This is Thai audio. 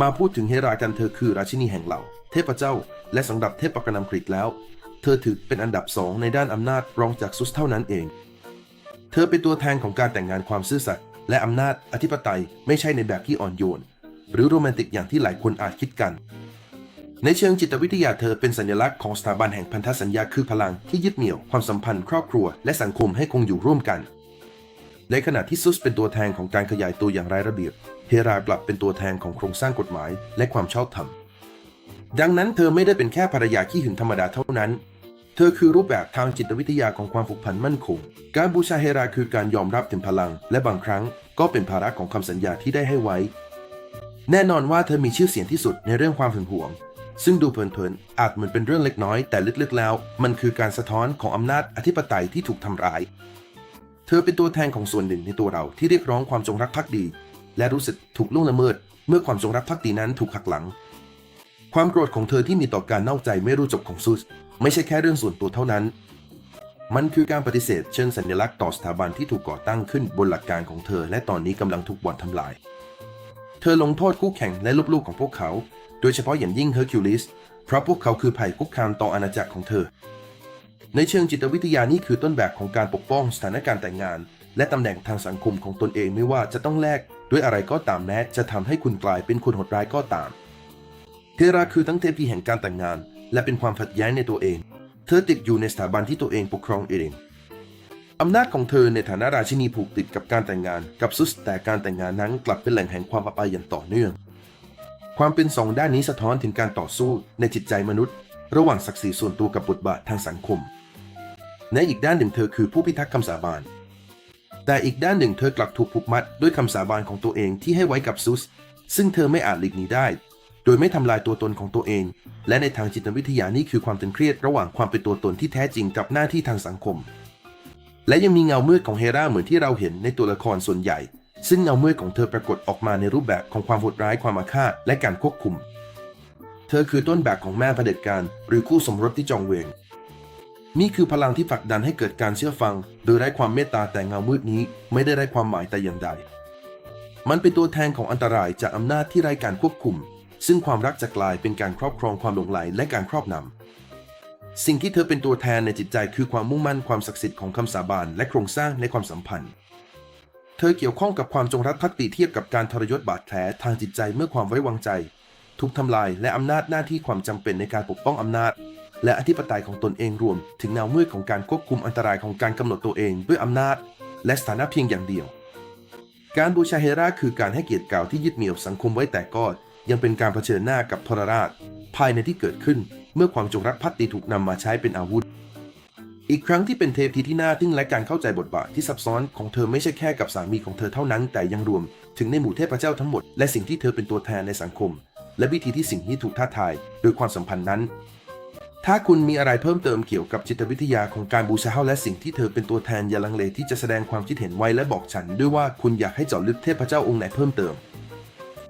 มาพูดถึงเฮรากันเธอคือราชินีแห่งเหล่า เทพเจ้า และสำหรับเทพปกนำกรีกแล้ว เธอถือเป็นอันดับสองในด้านอำนาจรองจากซุสเท่านั้นเอง เธอเป็นตัวแทนของการแต่งงานความซื่อสัตย์และอำนาจอธิปไตยไม่ใช่ในแบบที่อ่อนโยน หรือโรแมนติกอย่างที่หลายคนอาจคิดกัน ในเชิงจิตวิทยาเธอเป็นสัญลักษณ์ของสถาบันแห่งพันธสัญญาคือพลังที่ยึดเหนี่ยวความสัมพันธ์ครอบครัว และสังคมให้คงอยู่ร่วมกัน ในขณะที่ซุสเป็นตัวแทนของการขยายตัวอย่างไร้ระเบียบ เฮรากลับเป็นตัวแทนของโครงสร้างกฎหมายและความชอบธรรม ดังนั้นเธอไม่ได้เป็นแค่ภรรยาขี้หึงธรรมดาเท่านั้น เธอคือรูปแบบทางจิตวิทยาของความผูกพันมั่นคง การบูชาเฮราคือการยอมรับถึงพลัง และบางครั้งก็เป็นภาระของคำสัญญาที่ได้ให้ไว้ แน่นอนว่าเธอมีชื่อเสียงที่สุดในเรื่องความหึงหวง ซึ่งดูเพลินๆอาจเหมือนเป็นเรื่องเล็กน้อย แต่ลึกๆแล้ว มันคือการสะท้อนของอำนาจอธิปไตยที่ถูกทำร้าย เธอเป็นตัวแทนของส่วนหนึ่งในตัวเราที่เรียกร้องความจงรักภักดี และรู้สึกถูกล่วงละเมิด เมื่อความจงรักภักดีนั้นถูกหักหลัง ความโกรธของเธอที่มีต่อการนอกใจไม่รู้จบของซุสไม่ใช่แค่เรื่องส่วนตัวเท่านั้น มันคือการปฏิเสธเชิงสัญลักษณ์ต่อสถาบันที่ถูกก่อตั้งขึ้นบนหลักการของเธอ และตอนนี้กำลังถูกบ่อนทำลาย เธอลงโทษคู่แข่งและลูกๆของพวกเขา โดยเฉพาะอย่างยิ่งเฮอร์คิวลิสเพราะพวกเขาคือภัยคุกคามต่ออาณาจักรของเธอ ในเชิงจิตวิทยานี่คือต้นแบบของการปกป้องสถานการณ์แต่งงาน และตำแหน่งทางสังคมของตนเองไม่ว่าจะต้องแลกด้วยอะไรก็ตามแม้จะทำให้คุณกลายเป็นคนโหดร้ายก็ตามเทราคือทั้งเทพีแห่งการแต่งงาน และเป็นความขัดแย้งในตัวเอง เธอติดอยู่ในสถาบันที่ตัวเองปกครองเองอำนาจของเธอในฐานะราชินีผูกติดกับการแต่งงาน กับซุสแต่การแต่งงานนั้นกลับเป็นแหล่งแห่งความอับอายอย่างต่อเนื่อง ความเป็นสองด้านนี้สะท้อนถึงการต่อสู้ในจิตใจมนุษย์ ระหว่างศักดิ์ศรีส่วนตัวกับบทบาททางสังคม ในอีกด้านหนึ่งเธอคือผู้พิทักษ์คำสาบาน แต่อีกด้านหนึ่งเธอกลับถูกผูกมัดด้วยคำสาบานของตัวเองที่ให้ไว้กับซุส ซึ่งเธอไม่อาจหลีกหนีได้ โดยไม่ทำลายตัวตนของตัวเอง และในทางจิตวิทยานี่คือความตึงเครียดระหว่างความเป็นตัวตนที่แท้จริงกับหน้าที่ทางสังคม และยังมีเงามืดของเฮราเหมือนที่เราเห็นในตัวละครส่วนใหญ่ ซึ่งเงามืดของเธอปรากฏออกมาในรูปแบบของความโหดร้ายความอาฆาตและการควบคุม เธอคือต้นแบบของแม่เผด็จการหรือคู่สมรสที่จองเวงนี่คือพลังที่ผลักดันให้เกิดการเชื่อฟัง โดยไร้ความเมตตาแต่เงามืดนี้ไม่ได้ไร้ความหมายแต่อย่างใด มันเป็นตัวแทนของอันตรายจากอำนาจที่ไร้การควบคุม ซึ่งความรักจะกลายเป็นการครอบครองความหลงไหลและการครอบนำสิ่งที่เธอเป็นตัวแทนในจิตใจคือความมุ่งมั่นความศักดิ์สิทธิ์ของคำสาบานและโครงสร้างในความสัมพันธ์ เธอเกี่ยวข้องกับความจงรักภักดีเทียบกับการทรยศบาดแผลทางจิตใจเมื่อความไว้วางใจ ถูกทำลาย และอำนาจหน้าที่ความจำเป็นในการปกป้องอำนาจ และอธิปไตยของตนเองรวม ถึงแนวมืดของการควบคุมอันตรายของการกำหนดตัวเองด้วยอำนาจ และสถานะเพียงอย่างเดียว การบูชาเฮราคือการให้เกียรติเก่าที่ยึดเหนี่ยวสังคมไว้แต่ก็ยังเป็นการเผชิญหน้ากับทรราช ภายในที่เกิดขึ้นเมื่อความจงรักภักดีถูกนำมาใช้เป็นอาวุธ อีกครั้งที่เป็นเทพทีที่น่าทึ่งและการเข้าใจบทบาทที่ซับซ้อนของเธอไม่ใช่แค่กับสามีของเธอเท่านั้น แต่ยังรวมถึงในหมู่เทพเจ้าทั้งหมด และสิ่งที่เธอเป็นตัวแทนในสังคม และวิธีที่สิ่งนี้ถูกท้าทายโดยความสัมพันธ์นั้น ถ้าคุณมีอะไรเพิ่มเติมเกี่ยวกับจิตวิทยาของการบูชาเฮาและสิ่งที่เธอเป็นตัวแทนอย่าลังเลที่จะแสดงความคิดเห็นไว้และบอกฉัน ด้วยว่าคุณอยากให้เจาะลึกเทพเจ้าองค์ไหนเพิ่มเติม